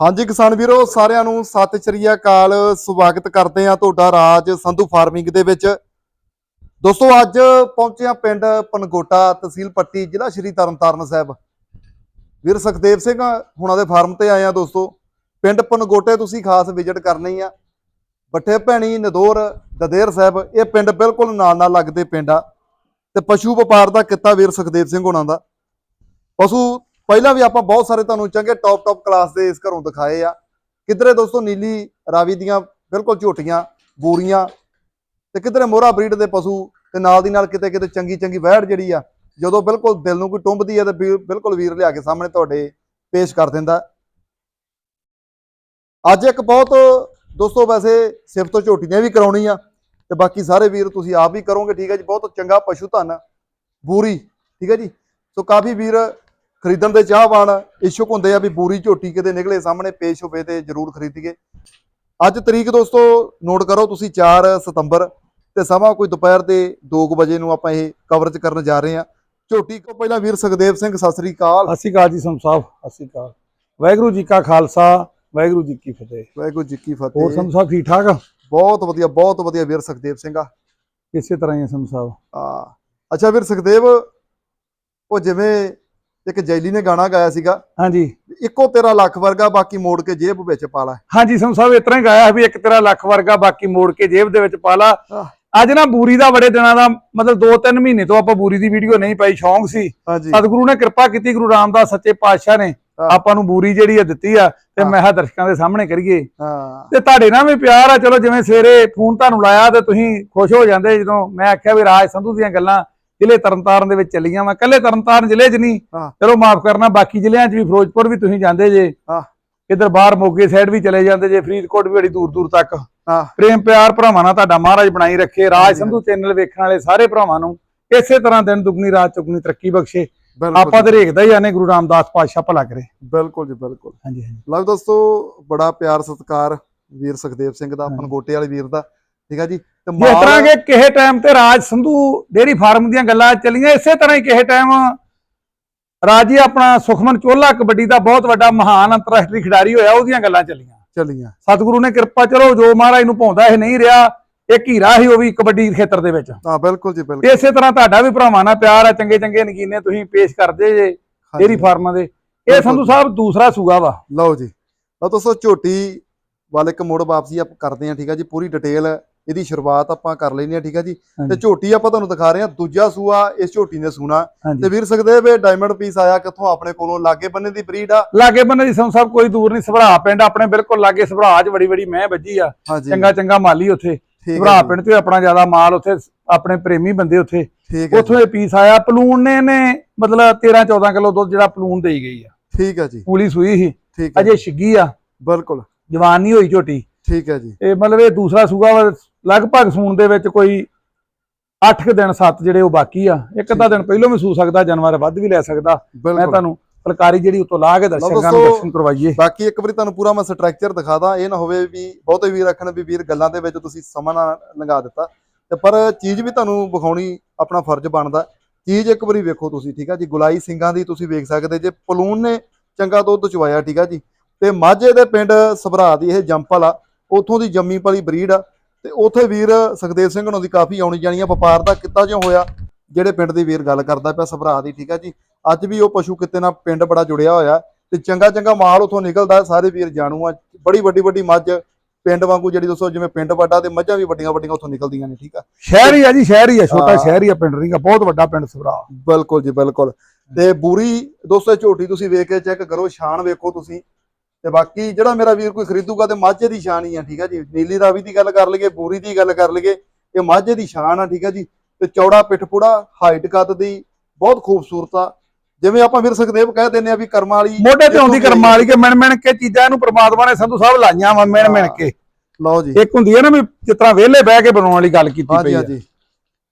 ਹਾਂਜੀ ਕਿਸਾਨ ਵੀਰੋ, ਸਾਰਿਆਂ ਨੂੰ ਸਤਿ ਸ੍ਰੀ ਅਕਾਲ। ਸਵਾਗਤ ਕਰਦੇ ਆ ਤੁਹਾਡਾ ਰਾਜ ਸੰਧੂ ਫਾਰਮਿੰਗ ਦੇ ਵਿੱਚ। ਦੋਸਤੋ, ਅੱਜ ਪਹੁੰਚੇ ਆ ਪਿੰਡ ਪਨਗੋਟਾ ਤਹਿਸੀਲ ਪੱਟੀ, ਜ਼ਿਲ੍ਹਾ ਸ਼੍ਰੀ ਤਰਨਤਾਰਨ ਸਾਹਿਬ। ਵੀਰ ਸੁਖਦੇਵ ਸਿੰਘ ਹੁਣਾਂ ਦੇ ਫਾਰਮ ਤੇ ਆਏ ਆ ਦੋਸਤੋ। ਪਿੰਡ ਪਨਗੋਟੇ ਤੁਸੀਂ ਖਾਸ ਵਿਜ਼ਿਟ ਕਰਨੀ ਆ। ਬੱਠੇ ਭੈਣੀ, ਨਦੋਰ, ਦਦੇਰ ਸਾਹਿਬ, ਇਹ ਪਿੰਡ ਬਿਲਕੁਲ ਨਾਲ ਨਾਲ ਲੱਗਦੇ ਪਿੰਡ ਆ। ਤੇ ਪਸ਼ੂ ਵਪਾਰ ਦਾ ਕਿੱਤਾ ਵੀਰ ਸੁਖਦੇਵ ਸਿੰਘ ਹੁਣਾਂ ਦਾ। ਪਸ਼ੂ ਪਹਿਲਾਂ ਵੀ ਆਪਾਂ ਬਹੁਤ ਸਾਰੇ ਤੁਹਾਨੂੰ ਚੰਗੇ ਟੌਪ ਟੌਪ ਕਲਾਸ ਦੇ ਇਸ ਘਰੋਂ ਦਿਖਾਏ ਆ। ਕਿਧਰੇ ਦੋਸਤੋ ਨੀਲੀ ਰਾਵੀ ਦੀਆਂ ਬਿਲਕੁਲ ਝੋਟੀਆਂ, ਬੂਰੀਆਂ ਤੇ ਕਿਧਰੇ ਮੋਹਰਾ ਬਰੀਡ ਦੇ ਪਸ਼ੂ ਤੇ ਨਾਲ ਦੀ ਨਾਲ ਕਿਤੇ ਕਿਤੇ ਚੰਗੀ ਚੰਗੀ ਵਹਿੜ ਜਿਹੜੀ ਆ, ਜਦੋਂ ਬਿਲਕੁਲ ਦਿਲ ਨੂੰ ਕੋਈ ਟੁੰਬਦੀ ਆ ਤੇ ਵੀਰ- ਬਿਲਕੁਲ ਵੀਰ ਲਿਆ ਕੇ ਸਾਹਮਣੇ ਤੁਹਾਡੇ ਪੇਸ਼ ਕਰ ਦਿੰਦਾ। ਅੱਜ ਇੱਕ ਬਹੁਤ ਦੋਸਤੋ ਵੈਸੇ ਸਿਫਤ ਝੋਟੀਆਂ ਵੀ ਕਰਾਉਣੀ ਆ ਤੇ ਬਾਕੀ ਸਾਰੇ ਵੀਰ ਤੁਸੀਂ ਆਪ ਵੀ ਕਰੋਗੇ, ਠੀਕ ਹੈ ਜੀ, ਬਹੁਤ ਚੰਗਾ ਪਸ਼ੂ ਧਨ, ਬੂਰੀ, ਠੀਕ ਹੈ ਜੀ। ਸੋ ਕਾਫੀ ਵੀਰ ਖਰੀਦਣ ਦੇ ਚਾਹਵਾਨ ਇਛੁਕ ਹੁੰਦੇ ਆ ਵੀ ਬੂਰੀ ਝੋਟੀ ਕਿਤੇ ਨਿਕਲੇ ਸਾਹਮਣੇ ਪੇਸ਼ ਹੋਵੇ ਤੇ ਜਰੂਰ ਖਰੀਦੀਏ। ਅੱਜ ਤਰੀਕ ਦੋਸਤੋ ਨੋਟ ਕਰੋ ਤੁਸੀਂ 4 ਸਤੰਬਰ ਤੇ ਸਮਾਂ ਕੋਈ ਦੁਪਹਿਰ ਦੇ 2 ਵਜੇ ਨੂੰ ਆਪਾਂ ਇਹ ਕਵਰੇਜ ਕਰਨ ਜਾ ਰਹੇ ਹਾਂ। ਝੋਟੀ ਤੋਂ ਪਹਿਲਾਂ ਵੀਰ ਸੁਖਦੇਵ ਸਿੰਘ ਸਤਿ ਸ੍ਰੀ ਅਕਾਲ। ਸਤਿ ਸ਼੍ਰੀ ਅਕਾਲ ਜੀ ਸੰਤ ਸਾਹਿਬ ਸਤਿ ਸ਼੍ਰੀ ਅਕਾਲ। ਵਾਹਿਗੁਰੂ ਜੀ ਕਾ ਖਾਲਸਾ ਵਾਹਿਗੁਰੂ ਜੀ ਕੀ ਫਤਿਹ। ਵਾਹਿਗੁਰੂ ਜੀ ਕੀ ਹੋਰ ਫਤਿਹ ਸੰਤ ਸਾਹਿਬ ਠੀਕ ਠਾਕ? ਆ? ਬਹੁਤ ਵਧੀਆ ਬਹੁਤ ਵਧੀਆ ਵੀਰ ਸੁਖਦੇਵ ਸਿੰਘ ਆ। ਇਸੇ ਤਰ੍ਹਾਂ ਹੀ ਆ ਸੰਤ ਸਾਹਿਬ। ਆ ਅੱਛਾ ਵੀਰ ਸੁਖਦੇਵ ਉਹ ਜਿਵੇਂ ਇੱਕ ਜੈਲੀ ਨੇ ਗਾਣਾ ਗਾਇਆ ਸੀਗਾ। ਹਾਂਜੀ। ਇੱਕੋ ਤੇਰਾ ਲੱਖ ਵਰਗਾ ਬਾਕੀ ਮੋੜ ਕੇ ਜੇਬ ਵਿੱਚ ਪਾ ਲੈ। ਹਾਂਜੀ ਸੰਤ ਸਾਹਿਬ ਇਸ ਤਰ੍ਹਾਂ ਹੀ ਗਾਇਆ ਵੀ ਇੱਕ ਤੇਰਾ ਲੱਖ ਵਰਗਾ ਬਾਕੀ ਮੋੜ ਕੇ ਜੇਬ ਦੇ ਵਿੱਚ ਪਾ ਲਾ। ਅੱਜ ਨਾ ਬੂਰੀ ਦਾ ਬੜੇ ਦਿਨਾਂ ਦਾ ਮਤਲਬ 2-3 ਮਹੀਨੇ ਤੋਂ ਆਪਾਂ ਬੂਰੀ ਦੀ ਵੀਡੀਓ ਨਹੀਂ ਪਾਈ ਸ਼ੌਂਕ ਸੀ। ਸਤਿਗੁਰੂ ਨੇ ਕਿਰਪਾ ਕੀਤੀ ਗੁਰੂ ਰਾਮਦਾਸ ਸੱਚੇ ਪਾਤਸ਼ਾਹ ਨੇ। ਆਪਾਂ ਨੂੰ ਬੂਰੀ ਜਿਹੜੀ ਆ ਦਿੱਤੀ ਆ ਤੇ। ਮੈਂ ਕਿਹਾ ਦਰਸ਼ਕਾਂ ਦੇ ਸਾਹਮਣੇ ਕਰੀਏ। ਹਾਂ। ਤੇ ਤੁਹਾਡੇ ਨਾਲ ਵੀ ਪਿਆਰ ਆ ਚਲੋ ਜਿਵੇਂ ਸਵੇਰੇ ਫੋਨ ਤੁਹਾਨੂੰ ਲਾਇਆ ਤੇ ਤੁਸੀਂ ਖੁਸ਼ ਹੋ ਜਾਂਦੇ ਜਦੋਂ ਮੈਂ ਆਖਿਆ ਵੀ ਰਾਜ ਸੰਧੂ ਦੀਆਂ ਗੱਲਾਂ ਜ਼ਿਲ੍ਹੇ ਤਰਨਤਾਰਨ ਦੇ ਵਿੱਚ ਚੱਲੀਆਂ ਵਾ। ਕੱਲੇ ਤਰਨਤਾਰਨ ਜ਼ਿਲ੍ਹੇ 'ਚ ਨਹੀਂ। ਹਾਂ। ਚਲੋ ਮਾਫ ਕਰਨਾ ਬਾਕੀ ਜ਼ਿਲ੍ਹਿਆਂ 'ਚ ਵੀ ਫਿਰੋਜ਼ਪੁਰ ਵੀ ਤੁਸੀਂ ਜਾਂਦੇ ਜੇ। ਹਾਂ। ਇਧਰ ਬਾਹਰ ਮੋਗੇ ਸਾਈਡ ਵੀ ਚਲੇ ਜਾਂਦੇ ਜੇ ਫਰੀਦਕੋਟ ਵੀ ਬੜੀ ਦੂਰ ਦੂਰ ਤੱਕ। ਹਾਂ। ਪ੍ਰੇਮ ਪਿਆਰ ਭਰਾਵਾਂ ਨਾਲ ਤੁਹਾਡਾ ਮਹਾਰਾਜ ਬਣਾਈ ਰੱਖੇ। ਰਾਜ ਸੰਧੂ ਚੈਨਲ ਵੇਖਣ ਵਾਲੇ ਸਾਰੇ ਭਰਾਵਾਂ ਨੂੰ ਇਸੇ ਤਰ੍ਹਾਂ ਦਿਨ ਦੁਗਣੀ ਰਾਤ ਚੁਗਣੀ ਤਰੱਕੀ ਬਖਸ਼ੇ। ਆਪਾਂ ਤੇ ਰੇਖਦਾ ਹੀ ਆਨੇ ਗੁਰੂ ਰਾਮਦਾਸ ਪਾਤਸ਼ਾਹ ਭਲਾ ਕਰੇ। ਬਿਲਕੁਲ ਜੀ ਬਿਲਕੁਲ। ਹਾਂਜੀ ਹਾਂਜੀ। ਲਓ ਦੋਸਤੋ ਬੜਾ ਪਿਆਰ ਸਤਿਕਾਰ ਵੀਰ ਸੁਖਦੇਵ ਸਿੰਘ ਦਾ। ਪਨਗੋਟੇ ਵਾਲੇ ਵੀਰ ਦਾ। ਠੀਕ ਹੈ ਜੀ? ਤੇ ਜਿਸ ਤਰ੍ਹਾਂ ਕਿ ਕਿਸੇ ਟਾਈਮ ਤੇ ਰਾਜ ਸੰਧੂ ਡੇਰੀ ਫਾਰਮ ਦੀਆਂ ਗੱਲਾਂ ਚੱਲੀਆਂ ਇਸੇ ਤਰ੍ਹਾਂ ਹੀ ਕਿਸੇ ਟਾਈਮ ਰਾਜੀ ਆਪਣਾ ਸੁਖਮਨ ਚੋਲਾ ਕਬੱਡੀ ਦਾ ਬਹੁਤ ਵੱਡਾ ਮਹਾਨ ਅੰਤਰਰਾਸ਼ਟਰੀ ਖਿਡਾਰੀ ਹੋਇਆ ਉਹਦੀਆਂ ਗੱਲਾਂ ਚੱਲੀਆਂ। ਚੱਲੀਆਂ। ਸਤਿਗੁਰੂ ਨੇ ਕਿਰਪਾ ਚਲੋ ਜੋ ਮਹਾਰਾਜ ਨੂੰ ਪਾਉਂਦਾ ਇਹ ਨਹੀਂ ਰਿਹਾ ਇੱਕ ਹੀਰਾ ਸੀ ਉਹ ਵੀ ਕਬੱਡੀ ਖੇਤਰ ਦੇ ਵਿੱਚ। ਹਾਂ ਬਿਲਕੁਲ ਜੀ ਬਿਲਕੁਲ। ਇਸੇ ਤਰ੍ਹਾਂ ਤੁਹਾਡਾ ਵੀ ਭਰਾਵਾਂ ਨਾਲ ਪਿਆਰ ਆ ਚੰਗੇ ਚੰਗੇ ਨਗੀਨੇ ਤੁਸੀਂ ਪੇਸ਼ ਕਰਦੇ ਜੇ। ਡੇਰੀ ਫਾਰਮਾਂ ਦੇ। ਇਹ। ਸੰਧੂ ਸਾਹਿਬ ਦੂਸਰਾ ਸੂਗਾ ਵਾ। ਲਓ ਜੀ। ਲਓ ਦੋਸਤੋ ਝੋਟੀ ਵਾਲੇ ਇੱਕ ਮੋੜ ਵਾਪਸੀ ਆਪਾਂ ਕਰਦੇ ਹਾਂ ਠੀਕ ਹੈ ਜੀ? ਪੂਰੀ ਡਿਟੇਲ ਇਹਦੀ ਸ਼ੁਰੂਆਤ ਆਪਾਂ ਕਰ ਲੈਣੀ ਆ ਠੀਕ ਹੈ ਜੀ? ਤੇ। ਝੋਟੀ ਆਪਾਂ ਤੁਹਾਨੂੰ ਦਿਖਾ ਰਹੇ ਹਾਂ ਦੂਜਾ ਸੂਆ ਇਸ ਝੋਟੀ ਨੇ ਸੂਣਾ। ਤੇ ਵੀਰ ਸੁਖਦੇਵ ਇਹ ਡਾਇਮੰਡ ਪੀਸ ਆਇਆ ਕਿੱਥੋਂ ਆਪਣੇ ਕੋਲੋਂ? ਲਾਗੇ ਬੰਨੇ ਦੀ ਬਰੀਡ ਆ? ਲਾਗੇ ਬੰਨੇ ਦੀ ਸੰਧੂ ਸਾਹਿਬ ਕੋਈ ਦੂਰ ਨਹੀਂ ਸਭਰਾ ਪਿੰਡ ਆਪਣੇ ਬਿਲਕੁਲ ਲਾਗੇ ਸਭਰਾ 'ਚ ਬੜੀ ਬੜੀ ਮਹਿ ਵੱਜੀ ਆ। ਚੰਗਾ ਚੰਗਾ ਮਾਲੀ ਉੱਥੇ। ਠੀਕ ਭਰਾ ਹੈ ਜੀ, ਪਿੰਡ ਤੇ ਆਪਣਾ ਜ਼ਿਆਦਾ ਮਾਲ ਉੱਥੇ ਆਪਣੇ ਪ੍ਰੇਮੀ ਬੰਦੇ ਉੱਥੇ। ਉੱਥੋਂ ਇਹ ਪੀਸ ਆਇਆ ਪਲੂਨ ਨੇ ਨੇ ਮਤਲਬ 13 14 ਕਿਲੋ ਦੁੱਧ ਜਿਹੜਾ ਪਲੂਨ ਦੇਈ ਗਈ ਆ। ਠੀਕ ਹੈ ਜੀ। ਪੂਲੀ ਸੂਈ ਹੈ ਅਜੇ ਛਿੱਗੀ ਆ। ਬਿਲਕੁਲ। ਜਵਾਨ ਨਹੀਂ ਹੋਈ ਝੋਟੀ। ਠੀਕ ਹੈ ਜੀ। ਇਹ ਮਤਲਬ ਇਹ ਦੂਸਰਾ ਸੂਗਾ ਵਾ, ਲਗਭਗ ਸੂਣ ਦੇ ਵਿੱਚ ਕੋਈ 8 ਕੁ ਦਿਨ 7 ਜਿਹੜੇ ਉਹ ਬਾਕੀ ਆ ਇੱਕ ਅੱਧਾ ਦਿਨ ਪਹਿਲਾਂ ਵੀ ਸੂ ਸਕਦਾ ਜਾਨਵਰ ਵੱਧ ਵੀ ਲੈ ਸਕਦਾ। ਮੈਂ ਤੁਹਾਨੂੰ ਫਲਕਾਰੀ ਜਿਹੜੀ ਉਤੋਂ ਲਾ ਕੇ ਦਰਸ਼ਕਾਂ ਨੂੰ ਦਰਸ਼ਨ ਕਰਵਾਈਏ। ਬਾਕੀ ਇੱਕ ਵਾਰੀ ਤੁਹਾਨੂੰ ਪੂਰਾ ਮੈਂ ਸਟਰਕਚਰ ਦਿਖਾਦਾ ਇਹ ਨਾ ਹੋਵੇ ਵੀ ਬਹੁਤੇ ਵੀਰ ਰੱਖਣ ਵੀ ਵੀਰ ਗੱਲਾਂ ਦੇ ਵਿੱਚ ਤੁਸੀਂ ਸਮਾਂ ਨਾ ਲੰਘਾ ਦਿੱਤਾ। ਤੇ ਪਰ ਚੀਜ਼ ਵੀ ਤੁਹਾਨੂੰ ਵਿਖਾਉਣੀ ਆਪਣਾ ਫਰਜ਼ ਬਣਦਾ। ਚੀਜ਼ ਇੱਕ ਵਾਰੀ ਵੇਖੋ ਤੁਸੀਂ ਠੀਕ ਆ ਜੀ? ਗੁਲਾਈ ਸਿੰਘਾਂ ਦੀ ਤੁਸੀਂ ਵੇਖ ਸਕਦੇ ਜੇ। ਪਲੂਨ ਨੇ ਚੰਗਾ ਦੁੱਧ ਚਵਾਇਆ ਠੀਕ ਆ ਜੀ? ਤੇ ਮਾਝੇ ਦੇ ਪਿੰਡ ਸਭਰਾ ਦੀ ਇਹ ਜੰਪਲ ਆ ਉਥੋਂ ਦੀ ਜੰਮੀ ਪਲੀ ਬਰੀਡ ਆ। ਤੇ ਉਥੇ ਵੀਰ ਸੁਖਦੇਵ ਸਿੰਘ ਹੋਣਾ ਦੀ ਕਾਫੀ ਆਉਣੀ ਜਾਣੀ ਆ ਵਪਾਰ ਦਾ ਕਿੱਤਾ ਜਿਉਂ ਹੋਇਆ ਜਿਹੜੇ ਪਿੰਡ ਦੀ ਵੀਰ ਗੱਲ ਕਰਦਾ ਪਿਆ ਸਭਰਾ ਦੀ ਠੀਕ ਆ ਜੀ। ਅੱਜ ਵੀ ਉਹ ਪਸ਼ੂ ਕਿਤੇ ਨਾਲ ਪਿੰਡ ਬੜਾ ਜੁੜਿਆ ਹੋਇਆ ਤੇ ਚੰਗਾ ਚੰਗਾ ਮਾਲ ਉਥੋਂ ਨਿਕਲਦਾ ਸਾਰੇ ਵੀਰ ਜਾਣੂ ਆ। ਬੜੀ ਵੱਡੀ ਵੱਡੀ ਮੱਝ ਪਿੰਡ ਵਾਂਗੂ ਜਿਹੜੀ ਦੋਸਤੋ ਜਿਵੇਂ ਪਿੰਡ ਵੱਡਾ ਤੇ ਮੱਝਾਂ ਵੀ ਵੱਡੀਆਂ ਵੱਡੀਆਂ ਉਥੋਂ ਨਿਕਲਦੀਆਂ ਨੇ ਠੀਕ ਆ। ਸ਼ਹਿਰ ਹੀ ਆ ਜੀ ਸ਼ਹਿਰ ਹੀ ਆ ਛੋਟਾ। ਸ਼ਹਿਰ ਹੀ ਆ ਪਿੰਡ ਰਿੰਗਾ ਬਹੁਤ ਵੱਡਾ ਪਿੰਡ ਸਭਰਾ। ਬਿਲਕੁਲ ਜੀ ਬਿਲਕੁਲ। ਤੇ ਬੂਰੀ ਦੋਸਤੋ ਝੋਟੀ ਤੁਸੀਂ ਵੇਖ ਕੇ ਚੈੱਕ ਕਰੋ ਸ਼ਾਨ ਵੇਖੋ ਤੁਸੀਂ। ਤੇ ਬਾਕੀ ਜਿਹੜਾ ਮੇਰਾ ਵੀਰ ਕੋਈ ਖਰੀਦੂਗਾ ਤੇ ਮਾਝੇ ਦੀ ਸ਼ਾਨ ਹੀ ਆ ਠੀਕ ਆ ਜੀ। ਨੀਲੀ ਰਾਵੀ ਦੀ ਗੱਲ ਕਰ ਲਈਏ ਬੂਰੀ ਦੀ ਗੱਲ ਕਰ ਲਈਏ ਇਹ ਮਾਝੇ ਦੀ ਸ਼ਾਨ ਆ ਠੀਕ ਆ ਜੀ। ਤੇ ਚੌੜਾ ਪਿੱਠਪੂੜਾ ਹਾਈਟ ਕੱਦ ਦੀ ਬਹੁਤ ਖੂਬਸੂਰਤ ਆ। ਜਿਵੇਂ ਆਪਾਂ ਵੀਰ ਸੁਖਦੇਵ ਕਹਿ ਦਿੰਦੇ ਆ ਵੀ ਕਰਮਾਂ ਵਾਲੀ ਮੋਢੇ ਤੇ ਆਉਂਦੀ ਕਰਮਾਂ ਵਾਲੀ ਕੇ ਮਿਣ ਮਿਣ ਕੇ ਚੀਜ਼ਾਂ ਇਹਨੂੰ ਪ੍ਰਮਾਤਮਾ ਨੇ ਸੰਧੂ ਸਾਹਿਬ ਲਾਈਆਂ ਵਾ ਮਿਣ ਮਿਣ ਕੇ ਲਓ ਜੀ। ਇੱਕ ਹੁੰਦੀ ਹੈ ਨਾ ਵੀ ਜਿਸ ਤਰ੍ਹਾਂ ਵਿਹਲੇ ਬਹਿ ਕੇ ਬਣਾਉਣ ਵਾਲੀ ਗੱਲ ਕੀਤੀ ਪਈ ਆ। ਹਾਂਜੀ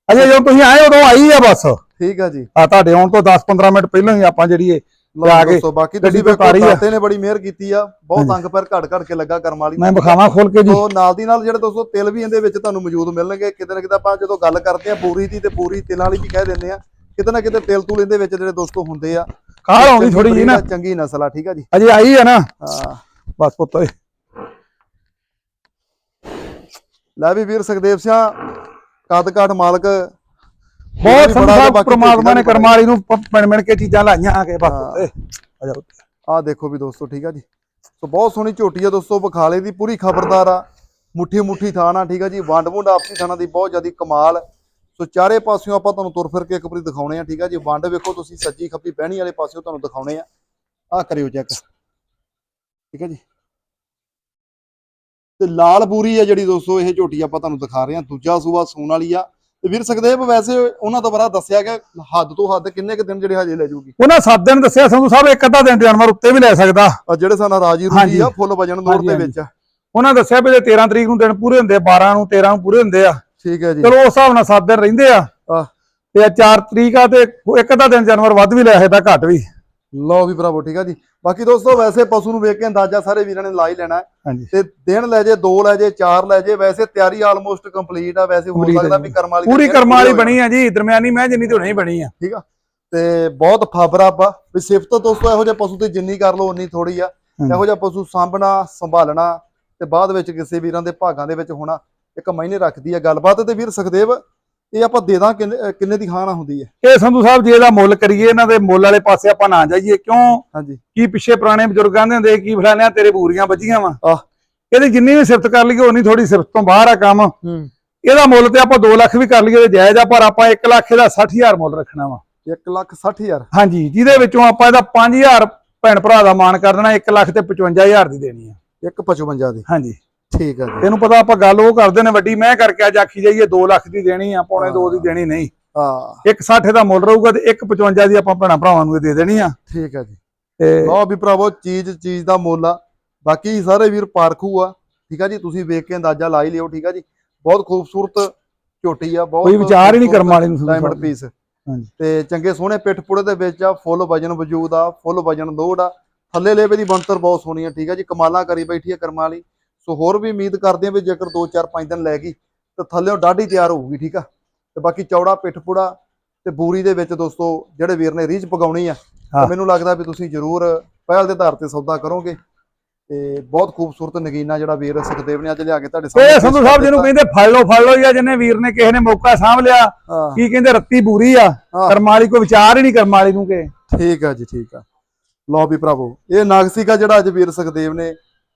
ਅਜੇ ਜਦੋਂ ਤੁਸੀਂ ਆਏ ਉਦੋਂ ਆਈ ਆ ਬਸ। ਠੀਕ ਆ ਜੀ। ਆ ਤੁਹਾਡੇ ਆਉਣ ਤੋਂ 10-15 ਮਿੰਟ ਪਹਿਲਾਂ ਹੀ ਆਪਾਂ ਜਿਹੜੀ ਇਹ ਲਓ ਲਾ ਜੀ ਕੇ ਦੋਸਤੋ ਬਾਕੀ ਗੱਡੀ ਤੁਸੀਂ ਤੇ ਵੇਖੋ ਉਤਾਰੀ ਆ। ਦਾਤੇ ਨੇ ਬੜੀ ਮਿਹਰ ਕੀਤੀ ਆ। ਬਹੁਤ ਹਾਂਜੀ। ਤੰਗ ਪਰ ਘੜ ਘੜ ਕੇ ਲੱਗਾ ਕਰਮ ਵਾਲੀ। ਮੈਂ ਵਿਖਾਵਾਂ ਖੋਲ ਕੇ ਜੀ। ਤੋਂ ਨਾਲ ਦੀ ਨਾਲ ਜਿਹੜੇ ਦੋਸਤੋ ਤਿਲ ਵੀ ਇਹਦੇ ਵਿੱਚ ਤੁਹਾਨੂੰ ਮੌਜੂਦ ਮਿਲਣਗੇ। ਕਿਤੇ ਨਾ ਕਿਤੇ ਆਪਾਂ ਜਦੋਂ ਗੱਲ ਕਰਦੇ ਆ ਬੂਰੀ ਦੀ ਤੇ ਪੂਰੀ ਤਿਲਾਂ ਵਾਲੀ ਵੀ ਕਹਿ ਦਿੰਦੇ ਆ। ਕਿਤੇ ਨਾ ਕਿਤੇ ਤਿਲ ਤੁਲ ਇਹਦੇ ਵਿੱਚ ਜਿਹੜੇ ਦੋਸਤੋ ਹੁੰਦੇ ਆ। ਖਾਲ ਆਉਂਦੀ ਚੰਗੀ ਥੋੜੀ ਜੀ ਨਾ। breed ਆ, ਚੰਗੀ ਨਸਲ ਆ ਠੀਕ ਆ ਜੀ। ਅਜੇ ਆਈ ਆ ਨਾ। ਹਾਂ। ਬਸ ਪੁੱਤ ਓਏ। ਲੈ ਵੀ ਵੀਰ ਸੁਖਦੇਵ ਸਿੰਘ ਕਦ ਕਾਠ ਮਾਲਕ ਬਹੁਤ ਬਾਕੀ ਪ੍ਰਮਾਤਮਾ ਨੇ ਝੋਟੀਆਂ ਵੀ ਕਰਮ ਵਾਲੀ ਨੂੰ ਮਿਣ ਮਿਣ ਕੇ ਚੀਜ਼ਾਂ ਲਾਈਆਂ ਆ ਕੇ ਬਸ ਆ ਦੇਖੋ ਵੀ ਦੋਸਤੋ ਠੀਕ ਆ ਜੀ? ਸੋ ਬਹੁਤ ਸੋਹਣੀ ਝੋਟੀ ਆ ਦੋਸਤੋ ਬਖਾਲੇ ਦੀ ਪੂਰੀ ਖਬਰਦਾਰ ਆ। ਮੁੱਠੀ ਮੁੱਠੀ ਥਾਣਾ ਠੀਕ ਆ ਜੀ? ਵੰਡ ਵੁੰਡ ਆਪਸੀ ਥਾਣਾ ਦੀ ਬਹੁਤ ਜ਼ਿਆਦੀ ਕਮਾਲ। ਸੋ ਚਾਰੇ ਪਾਸਿਓਂ ਆਪਾਂ ਤੁਹਾਨੂੰ ਤੁਰ ਫਿਰ ਕੇ ਇੱਕ ਵਾਰੀ ਦਿਖਾਉਣੇ ਆ ਠੀਕ ਆ ਜੀ? ਵੰਡ ਵੇਖੋ ਤੁਸੀਂ ਸੱਜੀ ਖੱਬੀ ਬਹਿਣੀ ਵਾਲੇ ਪਾਸਿਓਂ ਤੁਹਾਨੂੰ ਦਿਖਾਉਣੇ ਆ। ਆਹ ਕਰਿਓ ਚੈੱਕ। ਠੀਕ ਆ ਜੀ? ਤੇ ਲਾਲ ਬੂਰੀ ਆ ਜਿਹੜੀ ਦੋਸਤੋ ਇਹ ਝੋਟੀ ਆਪਾਂ ਤੁਹਾਨੂੰ ਦਿਖਾ ਰਹੇ ਆ। ਦੂਜਾ ਸੂਆ ਸੂਣ ਵਾਲੀ ਆ। ਤੇ ਵੀਰ ਸੁਖਦੇਵ ਵੈਸੇ ਉਹਨਾਂ ਤੋਂ ਬੜਾ ਦੱਸਿਆ ਗਿਆ ਹੱਦ ਤੋਂ ਹੱਦ ਕਿੰਨੇ ਕੁ ਦਿਨ ਜਿਹੜੇ ਹਜੇ ਲੈ ਜੂਗੀ ਉਹਨਾਂ ਸੱਤ ਦਿਨ ਦੱਸਿਆ ਸੰਧੂ ਸਾਹਿਬ ਇੱਕ ਅੱਧਾ ਦਿਨ ਜਾਨਵਰ ਉੱਤੇ ਵੀ ਲੈ ਸਕਦਾ ਆ ਜਿਹੜੇ ਸਾਨਾ ਰਾਜੀ ਰੂਜੀ। ਆ ਫੁੱਲ ਵਜਨ ਨੋਟ ਦੇ। ਵਿੱਚ ਆ। ਉਹਨਾਂ ਦੱਸਿਆ ਵੀ ਜੇ 13 ਤਰੀਕ ਨੂੰ ਦਿਨ ਪੂਰੇ ਹੁੰਦੇ 12 ਨੂੰ 13 ਨੂੰ ਪੂਰੇ ਹੁੰਦੇ ਆ ਠੀਕ ਹੈ ਜੀ ਚਲੋ ਉਸ ਹਿਸਾਬ ਨਾਲ 7 ਦਿਨ ਰਹਿੰਦੇ ਆ। ਤੇ 4 ਤਰੀਕ ਆ ਤੇ ਇੱਕ ਅੱਧਾ ਦਿਨ ਜਾਨਵਰ ਵੱਧ ਵੀ ਲੈ ਸਕਦਾ ਘੱਟ ਵੀ ਲਓ ਵੀ ਭਰਾਵੋ ਠੀਕ ਆ ਜੀ। ਬਾਕੀ ਦੋਸਤੋ ਵੈਸੇ ਪਸ਼ੂ ਨੂੰ ਵੇਖ ਕੇ ਅੰਦਾਜ਼ਾ ਸਾਰੇ ਵੀਰਾਂ ਨੇ ਲਾ ਹੀ ਲੈਣਾ। ਹਾਂਜੀ। ਤੇ ਦਿਨ ਲੈ ਜੇ ਦੋ ਲੈ ਜੇ ਚਾਰ ਲੈ ਜੇ ਵੈਸੇ ਤਿਆਰੀ ਆਲਮੋਸਟ ਕੰਪਲੀਟ ਆ। ਵੈਸੇ ਹੋ ਸਕਦਾ ਵੀ ਕਰਮ ਵਾਲੀ ਪੂਰੀ ਕਰਮਾਂ ਵਾਲੀ ਬਣੀ ਆ ਜੀ। ਦਰਮਿਆਨੀ ਮੈਂ ਜਿੰਨੀ ਤੇ ਹੁਣੇ ਬਣੀ ਆ। ਠੀਕ ਆ। ਤੇ ਬਹੁਤ ਫਾਬਰਾ ਆ ਵੀ ਸਿਫਤ ਦੋਸਤੋ ਇਹੋ ਜਿਹੇ ਪਸ਼ੂ ਤੇ ਜਿੰਨੀ ਕਰ ਲਓ ਉਨੀ ਥੋੜੀ ਆ। ਇਹੋ ਜਿਹਾ ਪਸ਼ੂ ਸਾਂਭਣਾ ਸੰਭਾਲਣਾ ਤੇ ਬਾਅਦ ਵਿੱਚ ਕਿਸੇ ਵੀਰਾਂ ਦੇ ਭਾਗਾਂ ਦੇ ਵਿੱਚ ਹੋਣਾ ਇੱਕ ਮਾਇਨੇ ਰੱਖਦੀ ਆ। ਗੱਲਬਾਤ ਤੇ ਵੀਰ ਸੁਖਦੇਵ ਇਹ ਆਪਾਂ ਦੇ ਦਾਂ ਕਿੰਨੇ ਦੀ ਖਾਣਾ ਹੁੰਦੀ ਹੈ? ਇਹ ਸੰਧੂ ਸਾਹਿਬ ਜੇ ਇਹਦਾ ਮੁੱਲ ਕਰੀਏ ਇਹਨਾਂ ਦੇ ਮੁੱਲ ਵਾਲੇ ਪਾਸੇ ਆਪਾਂ ਨਾ ਜਾਈਏ ਕਿਉਂ? ਹਾਂਜੀ। ਕੀ ਪਿੱਛੇ ਪੁਰਾਣੇ ਬਜ਼ੁਰਗਾਂ ਦੇ ਹੁੰਦੇ ਕੀ ਫਲਾਣਿਆ ਤੇਰੇ ਬੂਰੀਆਂ ਵੱਜੀਆਂ ਵਾ? ਆਹ। ਇਹਦੀ ਜਿੰਨੀ ਵੀ ਸਿਫਤ ਕਰ ਲਈਏ ਉਨੀ ਥੋੜੀ ਸਿਫਤ ਤੋਂ ਬਾਹਰ ਆ ਕੰਮ। ਹੂੰ। ਇਹਦਾ ਮੁੱਲ ਤੇ ਆਪਾਂ 2 ਲੱਖ ਵੀ ਕਰ ਲਈਏ ਤੇ ਜਾਇਜ਼ ਆ ਪਰ ਆਪਾਂ 1 ਲੱਖ ਇਹਦਾ 60000 ਮੁੱਲ ਰੱਖਣਾ ਵਾ। 1 ਲੱਖ 60 ਹਜ਼ਾਰ? ਹਾਂਜੀ ਜਿਹਦੇ ਵਿੱਚੋਂ ਆਪਾਂ ਇਹਦਾ 5000 ਭੈਣ ਭਰਾ ਦਾ ਮਾਣ ਕਰ ਦੇਣਾ 1 ਲੱਖ ਤੇ 55000 ਦੀ ਦੇਣੀ ਆ। 155 ਦੀ। ਹਾਂਜੀ। ਠੀਕ ਆ ਜੀ। ਤੈਨੂੰ ਪਤਾ ਆਪਾਂ ਗੱਲ ਉਹ ਕਰਦੇ ਨੇ ਵੱਡੀ ਮੈਂ ਕਰਕੇ ਅੱਜ ਆਖੀ ਜਾਈਏ 2 ਲੱਖ ਦੀ ਦੇਣੀ ਆ ਪੌਣੇ 2 ਦੀ ਦੇਣੀ ਨਹੀਂ। ਹਾਂ। 160 ਦਾ ਮੁੱਲ ਰਹੂਗਾ ਤੇ 155 ਦੀ ਆਪਾਂ ਭੈਣਾਂ ਭਰਾਵਾਂ ਨੂੰ ਦੇ ਦੇਣੀ ਆ। ਠੀਕ ਆ ਜੀ। ਤੇ ਲਓ ਵੀ ਭਰਾਵੋ ਚੀਜ਼ ਚੀਜ਼ ਦਾ ਮੁੱਲ ਆ। ਬਾਕੀ ਸਾਰੇ ਵੀਰ ਪਾਰਖੂ ਆ। ਠੀਕ ਆ ਜੀ ਤੁਸੀਂ ਵੇਖ ਕੇ ਅੰਦਾਜ਼ਾ ਲਾ ਹੀ ਲਿਓ ਠੀਕ ਆ ਜੀ। ਬਹੁਤ ਖੂਬਸੂਰਤ ਝੋਟੀ ਆ ਬਹੁਤ ਕੋਈ ਵਿਚਾਰ ਹੀ ਨਹੀਂ ਕਰਮ ਵਾਲੇ ਨੂੰ ਡਾਇਮੰਡ ਪੀਸ ਹਾਂਜੀ। ਤੇ ਚੰਗੇ ਸੋਹਣੇ ਪਿੱਠ ਪੁੜੇ ਦੇ ਵਿੱਚ ਆ ਫੁੱਲ ਵਜਨ ਵਜੂਦ ਆ ਫੁੱਲ ਵਜਨ ਲੋਡ ਆ। ਥੱਲੇ ਲੇਵੇ ਦੀ ਬਣਤਰ ਬਹੁਤ ਸੋਹਣੀ ਆ ਠੀਕ ਆ ਜੀ। ਕਮਾਲਾਂ ਕਰੀ ਬੈਠੀ ਆ ਕਰਮਾਂ ਵਾਲੀ। ਸੋ ਹੋਰ ਵੀ ਉਮੀਦ ਕਰਦੇ ਆ ਵੀ ਜੇਕਰ 2 4 5 ਦਿਨ ਲੈ ਗਈ ਤੇ ਥੱਲੇੋਂ ਡਾਢੀ ਤਿਆਰ ਹੋਊਗੀ ਠੀਕ ਆ? ਤੇ ਬਾਕੀ ਚੌੜਾ ਪਿੱਠ ਪੁੜਾ ਤੇ ਬੂਰੀ ਦੇ ਵਿੱਚ ਦੋਸਤੋ ਜਿਹੜੇ ਵੀਰ ਨੇ ਰੀਝ ਪਗਾਉਣੀ ਆ ਮੈਨੂੰ ਲੱਗਦਾ ਵੀ ਤੁਸੀਂ ਜ਼ਰੂਰ ਪਹਿਲ ਦੇ ਆਧਾਰ ਤੇ ਸੌਦਾ ਕਰੋਗੇ। ਤੇ ਬਹੁਤ ਖੂਬਸੂਰਤ ਨਗੀਨਾ ਜਿਹੜਾ ਵੀਰ ਸੁਖਦੇਵ ਨੇ ਅੱਜ ਲਿਆ ਕੇ ਤੁਹਾਡੇ ਇਹ ਪੇਸ਼ ਸੰਧੂ ਸਾਹਿਬ ਜਿਹਨੂੰ। ਕਹਿੰਦੇ ਫੜ ਲਓ ਫੜ ਲਓ ਜਾਂ ਜਿਹਨੇ ਵੀਰ ਨੇ ਕਿਸੇ ਨੇ ਮੌਕਾ ਸਾਂਭ ਲਿਆ ਕੀ ਕਹਿੰਦੇ ਰੱਤੀ ਬੂਰੀ ਆ ਹਾਂ। ਕਰਮ ਵਾਲੀ ਕੋਈ ਵਿਚਾਰ ਹੀ ਨਹੀਂ ਕਰਮ ਵਾਲੀ ਨੂੰ ਕਿ। ਠੀਕ ਆ ਜੀ ਠੀਕ ਆ। ਲਓ ਵੀ ਭਰਾਵੋ ਇਹ ਨਾਗਸਿਕਾ ਜਿਹੜਾ ਅੱਜ ਵੀਰ ਸੁਖਦੇਵ ਨੇ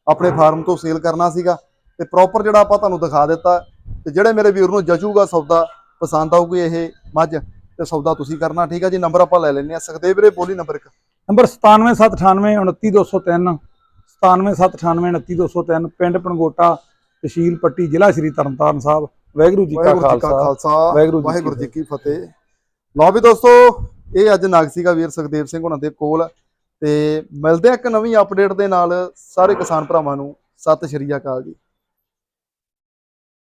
ਆਪਣੇ ਫਾਰਮ ਤੋਂ ਸੇਲ ਕਰਨਾ ਸੀਗਾ ਤੇ ਪ੍ਰੋਪਰ ਜਿਹੜਾ ਆਪਾਂ ਤੁਹਾਨੂੰ ਦਿਖਾ ਦਿੱਤਾ ਤੇ ਜਿਹੜੇ ਮੇਰੇ ਵੀਰ ਨੂੰ ਜਚੂਗਾ ਸੌਦਾ ਪਸੰਦ ਆਊਗੀ ਇਹ ਮੱਝ ਤੇ ਸੌਦਾ ਤੁਸੀਂ ਕਰਨਾ ਠੀਕ ਆ ਜੀ? ਨੰਬਰ ਆਪਾਂ ਲੈ ਲੈਣੇ ਆ ਸੁਖਦੇਵ ਵੀਰੇ ਬੋਲੀ ਨੰਬਰ ਇੱਕ। ਨੰਬਰ 97798 29203 97798 29203 ਪਿੰਡ ਪਣਗੋਟਾ ਤਹਿਸੀਲ ਪੱਟੀ ਜ਼ਿਲ੍ਹਾ ਸ਼੍ਰੀ ਤਰਨਤਾਰਨ ਸਾਹਿਬ। ਵਾਹਿਗੁਰੂ ਜੀ ਕਾ ਖਾਲਸਾ। ਵਾਹਿਗੁਰੂ ਜੀ ਕੀ ਫਤਿਹ। ਲਓ ਵੀ ਦੋਸਤੋ ਇਹ ਅੱਜ ਨਾਗਸਿਕਾ ਵੀਰ ਸੁਖਦੇਵ ਸਿੰਘ ਹੁਣਾਂ ਦੇ ਕੋਲ। ਤੇ ਮਿਲਦੇ ਆ ਇੱਕ ਨਵੀਂ ਅਪਡੇਟ ਦੇ ਨਾਲ ਸਾਰੇ ਕਿਸਾਨ ਭਰਾਵਾਂ ਨੂੰ। ਸਤਿ ਸ਼੍ਰੀ ਅਕਾਲ ਜੀ।